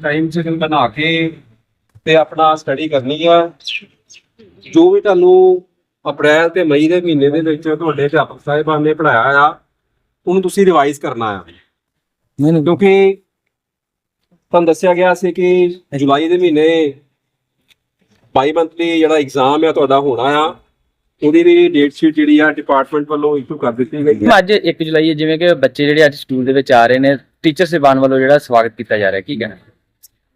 Time schedule ਬਣਾ ਕੇ ਤੇ ਆਪਣਾ ਸਟੱਡੀ ਕਰਨੀ ਆ। ਜੋ ਵੀ ਤੁਹਾਨੂੰ ਅਪ੍ਰੈਲ ਤੇ ਮਈ ਦੇ ਮਹੀਨੇ ਦੇ ਵਿੱਚ ਤੁਹਾਡੇ ਅਧਿਆਪਕ ਸਾਹਿਬਾਨ ਨੇ ਪੜਾਇਆ ਆ ਉਹਨੂੰ ਤੁਸੀਂ ਰਿਵਾਈਜ਼ ਕਰਨਾ ਆ। ਮੈਨੂੰ ਕਿਉਂਕਿ ਤੁਹਾਨੂੰ ਦੱਸਿਆ ਗਿਆ ਸੀ ਕਿ ਜੁਲਾਈ ਦੇ ਮਹੀਨੇ ਬਾਈ ਮੰਥਲੀ ਜਿਹੜਾ ਐਗਜ਼ਾਮ ਆ ਤੁਹਾਡਾ ਹੋਣਾ ਆ ਉਹਦੀ ਵੀ ਡੇਟ ਸ਼ੀਟ ਜਿਹੜੀ ਆ ਡਿਪਾਰਟਮੈਂਟ ਵੱਲੋਂ ਇਸ਼ੂ ਕਰ ਦਿੱਤੀ ਗਈ ਹੈ ਅੱਜ 1 ਜੁਲਾਈ ਹੈ ਜਿਵੇਂ ਕਿ ਬੱਚੇ ਜਿਹੜੇ ਅੱਜ ਸਕੂਲ ਦੇ ਵਿੱਚ ਆ ਰਹੇ ਨੇ ਟੀਚਰ ਸੇਵਾਨ ਵੱਲੋਂ ਜਿਹੜਾ ਸਵਾਗਤ ਕੀਤਾ ਜਾ ਰਿਹਾ ਕੀ ਕਹਿਣਾ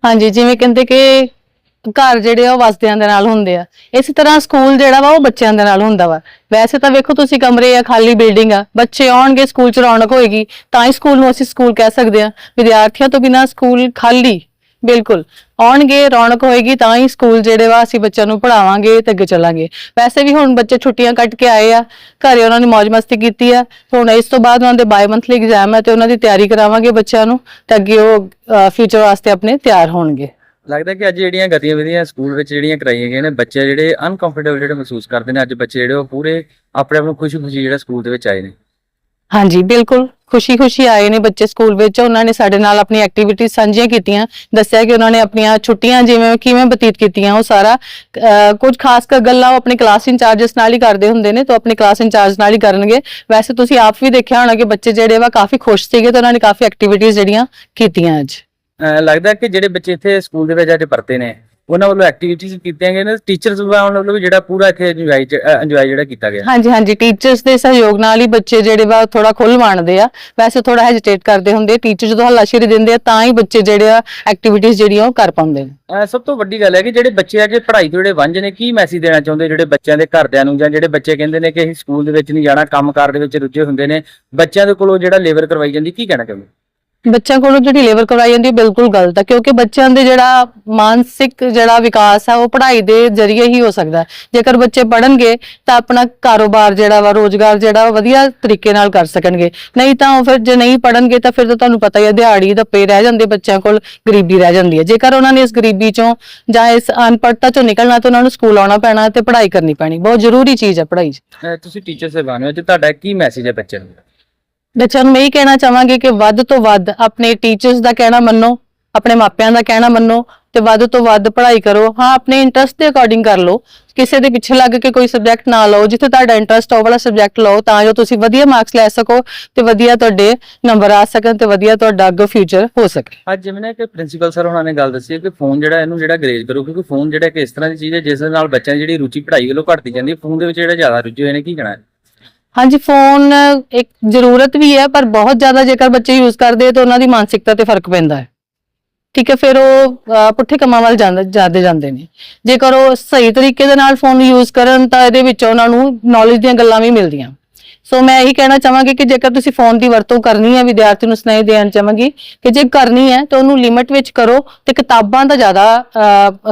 ਹਾਂਜੀ, ਜਿਵੇਂ ਕਹਿੰਦੇ ਕਿ ਘਰ ਜਿਹੜੇ ਆ ਉਹ ਵਸਦਿਆਂ ਦੇ ਨਾਲ ਹੁੰਦੇ ਆ। ਇਸੇ ਤਰ੍ਹਾਂ ਸਕੂਲ ਜਿਹੜਾ ਵਾ ਉਹ ਬੱਚਿਆਂ ਦੇ ਨਾਲ ਹੁੰਦਾ ਵਾ। ਵੈਸੇ ਤਾਂ ਵੇਖੋ ਤੁਸੀਂ ਕਮਰੇ ਆ, ਖਾਲੀ ਬਿਲਡਿੰਗ ਆ, ਬੱਚੇ ਆਉਣਗੇ, ਸਕੂਲ ਚ ਰੌਣਕ ਹੋਏਗੀ, ਤਾਂ ਹੀ ਸਕੂਲ ਨੂੰ ਅਸੀਂ ਸਕੂਲ ਕਹਿ ਸਕਦੇ ਆ। ਵਿਦਿਆਰਥੀਆਂ ਤੋਂ ਬਿਨਾਂ ਸਕੂਲ ਖਾਲੀ ਬਿਲਕੁਲ। ਆਉਣਗੇ ਰੌਣਕ ਹੋਏਗੀ ਤਾਂ ਹੀ ਸਕੂਲ ਜਿਹੜੇ ਵਾ ਅਸੀਂ ਬੱਚਿਆਂ ਨੂੰ ਪੜਾਵਾਂਗੇ ਤੇ ਅੱਗੇ ਚੱਲਾਂਗੇ। ਵੈਸੇ ਵੀ ਹੁਣ ਬੱਚੇ ਛੁੱਟੀਆਂ ਕੱਟ ਕੇ ਆਏ ਆ ਘਰੇ ਉਹਨਾਂ ਨੇ ਮौज ਮਸਤੀ ਕੀਤੀ ਆ। ਹੁਣ ਇਸ ਤੋਂ ਬਾਅਦ ਉਹਨਾਂ ਦੇ ਬਾਈ ਮੰਥਲੀ ਐਗਜ਼ਾਮ ਹੈ ਤੇ ਉਹਨਾਂ ਦੀ ਤਿਆਰੀ ਕਰਾਵਾਂਗੇ ਬੱਚਿਆਂ ਨੂੰ ਤੇ ਅੱਗੇ ਉਹ ਫਿਊਚਰ ਵਾਸਤੇ ਆਪਣੇ ਤਿਆਰ ਹੋਣਗੇ। ਲੱਗਦਾ ਕਿ ਅੱਜ ਜਿਹੜੀਆਂ ਗਤੀਵਿਧੀਆਂ ਸਕੂਲ ਵਿੱਚ ਜਿਹੜੀਆਂ ਕਰਾਈਆਂ ਗਈਆਂ ਨੇ ਬੱਚੇ ਜਿਹੜੇ ਅਨਕੰਫਰਟੇਬਲ ਜਿਹੜੇ ਮਹਿਸੂਸ ਕਰਦੇ ਨੇ ਅੱਜ ਬੱਚੇ ਜਿਹੜੇ ਉਹ ਪੂਰੇ ਆਪਣੇ ਆਪ ਨੂੰ ਖੁਸ਼ੀ-ਖੁਸ਼ੀ ਜਿਹੜਾ ਸਕੂਲ ਦੇ ਵਿੱਚ ਆਏ ਨੇ। ਹਾਂਜੀ ਬਿਲਕੁਲ। ਖੁਸ਼ੀ-ਖੁਸ਼ੀ ਆਏ ਨੇ ਬੱਚੇ ਸਕੂਲ ਵਿੱਚ। ਉਹਨਾਂ ਨੇ ਸਾਡੇ ਨਾਲ ਆਪਣੀ ਐਕਟੀਵਿਟੀਜ਼ ਸਾਂਝੀਆਂ ਕੀਤੀਆਂ। ਦੱਸਿਆ ਕਿ ਉਹਨਾਂ ਨੇ ਆਪਣੀਆਂ ਛੁੱਟੀਆਂ ਜਿਵੇਂ ਕਿਵੇਂ ਬਤੀਤ ਕੀਤੀਆਂ, ਉਹ ਸਾਰਾ ਕੁਝ ਖਾਸ ਕਰ ਗੱਲਾਂ ਉਹ ਆਪਣੇ ਕਲਾਸ ਇੰਚਾਰਜਸ ਨਾਲ ਹੀ ਕਰਦੇ ਹੁੰਦੇ ਨੇ, ਤਾਂ ਆਪਣੇ ਕਲਾਸ ਇੰਚਾਰਜ ਨਾਲ ਹੀ ਕਰਨਗੇ। ਵੈਸੇ ਤੁਸੀਂ ਆਪ ਵੀ ਦੇਖਿਆ ਹੋਣਾ ਕਿ ਬੱਚੇ ਜਿਹੜੇ ਵਾ ਕਾਫੀ ਖੁਸ਼ ਸੀਗੇ ਤੇ ਉਹਨਾਂ ਨੇ ਕਾਫੀ ਐਕਟੀਵਿਟੀਜ਼ ਜਿਹੜੀਆਂ ਕੀਤੀਆਂ ਅੱਜ। ਲੱਗਦਾ ਕਿ ਜਿਹੜੇ ਬੱਚੇ ਇੱਥੇ ਸਕੂਲ ਦੇ ਵਿੱਚ ਅੱਜ ਪੜ੍ਹਦੇ ਨੇ ਉਹਨਾਂ ਵੱਲੋਂ ਐਕਟੀਵਿਟੀਜ਼ ਕੀਤੀਆਂ ਗਈਆਂ ਨੇ ਟੀਚਰਸ ਵੱਲੋਂ ਵੀ ਜਿਹੜਾ ਪੂਰਾ ਇੱਥੇ ਇੰਜੋਏ ਇੰਜੋਏ ਜਿਹੜਾ ਕੀਤਾ ਗਿਆ। ਹਾਂਜੀ ਹਾਂਜੀ ਟੀਚਰਸ ਦੇ ਸਹਿਯੋਗ ਨਾਲ ਹੀ ਬੱਚੇ ਜਿਹੜੇ ਵਾ ਥੋੜਾ ਖੁੱਲ ਮੰਨਦੇ ਆ। ਵੈਸੇ ਥੋੜਾ ਹੈਜਿਟੇਟ ਕਰਦੇ ਹੁੰਦੇ ਟੀਚਰ ਜਦੋਂ ਹੱਲਾਸ਼ੇਰੀ ਦਿੰਦੇ ਆ ਤਾਂ ਹੀ ਬੱਚੇ ਜਿਹੜੇ ਆ ਐਕਟੀਵਿਟੀਜ਼ ਜਿਹੜੀਆਂ ਉਹ ਕਰ ਪਾਉਂਦੇ ਨੇ। ਸਭ ਤੋਂ ਵੱਡੀ ਗੱਲ ਹੈ ਕਿ ਜਿਹੜੇ ਬੱਚੇ ਅੱਜ ਪੜ੍ਹਾਈ ਤੋਂ ਜਿਹੜੇ ਵਾਂਝੇ ਨੇ ਕੀ ਮੈਸੇਜ ਦੇਣਾ ਚਾਹੁੰਦੇ ਜਿਹੜੇ ਬੱਚਿਆਂ ਦੇ ਘਰਦਿਆਂ ਨੂੰ ਜਾਂ ਜਿਹੜੇ ਬੱਚੇ ਕਹਿੰਦੇ ਨੇ ਕਿ ਅਸੀਂ ਸਕੂਲ ਦੇ ਵਿੱਚ ਨਹੀਂ ਜਾਣਾ ਕੰਮਕਾਰ ਦੇ ਵਿੱਚ ਰੁੱਝੇ ਹੁੰਦੇ ਨੇ ਬੱਚਿਆਂ ਦੇ ਕੋਲੋਂ ਜਿਹੜਾ ਲੇਬਰ ਕਰਵਾਈ ਜਾਂਦੀ ਕੀ ਕਹਿਣਾ ਚਾਹੁੰਦੇ? ਬੱਚਿਆਂ ਕੋਲੋਂ ਜਿਹੜੀ ਲੇਬਰ ਕਰਵਾਈ ਜਾਂਦੀ ਹੈ ਬਿਲਕੁਲ ਗਲਤ ਹੈ ਕਿਉਂਕਿ ਬੱਚਿਆਂ ਦੇ ਜਿਹੜਾ ਮਾਨਸਿਕ ਜਿਹੜਾ ਵਿਕਾਸ ਹੈ ਉਹ ਪੜ੍ਹਾਈ ਦੇ ਜ਼ਰੀਏ ਹੀ ਹੋ ਸਕਦਾ। ਹੈ ਜੇਕਰ ਬੱਚੇ ਪੜ੍ਹਨਗੇ, ਤਾਂ ਆਪਣਾ ਕਾਰੋਬਾਰ ਜਿਹੜਾ ਵਾ, ਰੋਜ਼ਗਾਰ ਜਿਹੜਾ ਵਧੀਆ ਤਰੀਕੇ ਨਾਲ ਕਰ ਸਕਣਗੇ। ਨਹੀਂ ਤਾਂ ਉਹ ਫਿਰ ਜੇ ਨਹੀਂ ਪੜ੍ਹਨਗੇ, ਤਾਂ ਫਿਰ ਤਾਂ ਤੁਹਾਨੂੰ ਪਤਾ ਹੀ ਹੈ ਦਿਹਾੜੀ ਦਾ ਪੇ ਰਹਿ ਜਾਂਦੇ ਬੱਚਿਆਂ ਕੋਲ, ਗਰੀਬੀ ਰਹਿ ਜਾਂਦੀ ਹੈ ਜੇਕਰ ਉਹਨਾਂ ਨੇ ਇਸ ਗਰੀਬੀ ਚੋਂ ਜਾਂ ਇਸ ਅਨਪੜ੍ਹਤਾ ਚੋਂ ਨਿਕਲਣਾ, ਤਾਂ ਉਹਨਾਂ ਨੂੰ ਸਕੂਲ ਆਉਣਾ ਪੈਣਾ ਤੇ ਪੜ੍ਹਾਈ ਕਰਨੀ ਪੈਣੀ। ਬਹੁਤ ਜ਼ਰੂਰੀ ਚੀਜ਼ ਹੈ ਪੜ੍ਹਾਈ 'ਚ। ਤੁਸੀਂ ਟੀਚਰ ਸੇਵਾਨ ਹੋ ਤੇ ਤੁਹਾਡਾ ਕੀ ਮੈਸੇਜ ਹੈ ਬੱਚਿਆਂ ਨੂੰ? ਬੱਚਿਆਂ ਨੂੰ ਮੈਂ ਇਹ ਕਹਿਣਾ ਚਾਹਾਂਗੀ ਕਿ ਵੱਧ ਤੋਂ ਵੱਧ ਆਪਣੇ ਟੀਚਰਸ ਦਾ ਕਹਿਣਾ ਮੰਨੋ, ਆਪਣੇ ਮਾਪਿਆਂ ਦਾ ਕਹਿਣਾ ਮੰਨੋ ਤੇ ਵੱਧ ਤੋਂ ਵੱਧ ਪੜ੍ਹਾਈ ਕਰੋ। ਹਾਂ, ਆਪਣੇ ਇੰਟਰਸਟ ਦੇ ਅਕੋਰਡਿੰਗ ਕਰ ਲਓ। ਕਿਸੇ ਦੇ ਪਿੱਛੇ ਲੱਗ ਕੇ ਕੋਈ ਸਬਜੈਕਟ ਨਾ ਲਓ, ਜਿੱਥੇ ਤੁਹਾਡਾ ਇੰਟਰਸਟ ਉਹ ਵਾਲਾ ਸਬਜੈਕਟ ਲਓ, ਤਾਂ ਜੋ ਤੁਸੀਂ ਵਧੀਆ ਮਾਰਕਸ ਲੈ ਸਕੋ ਤੇ ਵਧੀਆ ਤੁਹਾਡੇ ਨੰਬਰ ਆ ਸਕਣ ਤੇ ਵਧੀਆ ਤੁਹਾਡਾ ਅੱਗੇ ਫਿਊਚਰ ਹੋ ਸਕੇ। ਅੱਜ ਜਿਵੇਂ ਨਾ ਕਿ ਪ੍ਰਿੰਸੀਪਲ ਸਰ ਉਹਨਾਂ ਨੇ ਗੱਲ ਦੱਸੀ ਹੈ ਕਿ ਫੋਨ ਜਿਹੜਾ ਇਹਨੂੰ ਜਿਹੜਾ ਗਰੇਜ ਕਰੋ, ਕਿਉਂਕਿ ਫੋਨ ਜਿਹੜਾ ਕਿ ਇਸ ਤਰ੍ਹਾਂ ਦੀ ਚੀਜ਼ ਹੈ, ਜਿਸ ਨਾਲ ਬੱਚਿਆਂ ਦੀ ਜਿਹੜੀ ਰੁਚੀ ਪੜ੍ਹਾਈ ਵੱਲੋਂ ਘਟਦੀ ਜਾਂਦੀ ਹੈ ਫੋਨ ਦੇ ਵਿੱਚ ਜਿਹੜਾ ਜ਼ਿਆਦਾ ਰੁੱਝੇ ਹੋਏ ਨੇ, ਕੀ ਕਹਿਣਾ ਹੈ? ਹਾਂਜੀ ਫੋਨ ਇੱਕ ਜ਼ਰੂਰਤ ਵੀ ਹੈ ਪਰ ਬਹੁਤ ਜ਼ਿਆਦਾ ਜੇਕਰ ਬੱਚੇ ਯੂਜ਼ ਕਰਦੇ ਆ ਤਾਂ ਉਹਨਾਂ ਦੀ ਮਾਨਸਿਕਤਾ ਤੇ ਫ਼ਰਕ ਪੈਂਦਾ ਹੈ। ਠੀਕ ਹੈ ਫਿਰ ਉਹ ਅਹ, ਪੁੱਠੇ ਕੰਮਾਂ ਵੱਲ ਜਾਂਦੇ ਜਾਂਦੇ ਜਾਂਦੇ ਨੇ। ਜੇਕਰ ਉਹ ਸਹੀ ਤਰੀਕੇ ਦੇ ਨਾਲ ਫੋਨ ਯੂਜ਼ ਕਰਨ ਤਾਂ ਇਹਦੇ ਵਿੱਚ ਉਹਨਾਂ ਨੂੰ ਨੌਲੇਜ ਦੀਆਂ ਗੱਲਾਂ ਵੀ ਮਿਲਦੀਆਂ। ਸੋ ਮੈਂ ਇਹੀ ਕਹਿਣਾ ਚਾਹਾਂਗੀ ਕਿ ਜੇਕਰ ਤੁਸੀਂ ਫੋਨ ਦੀ ਵਰਤੋਂ ਕਰਨੀ ਹੈ ਵਿਦਿਆਰਥੀ ਨੂੰ ਸੁਨੇਹ ਦੇਣ ਚਾਹਾਂਗੀ ਕਿ ਜੇ ਕਰਨੀ ਹੈ ਤਾਂ ਉਹਨੂੰ ਲਿਮਿਟ ਵਿੱਚ ਕਰੋ ਤੇ ਕਿਤਾਬਾਂ ਦਾ ਜ਼ਿਆਦਾ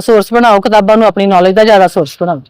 ਸੋਰਸ ਬਣਾਓ ਕਿਤਾਬਾਂ ਨੂੰ ਆਪਣੀ ਨੌਲੇਜ ਦਾ ਜ਼ਿਆਦਾ ਸੋਰਸ ਬਣਾਓ।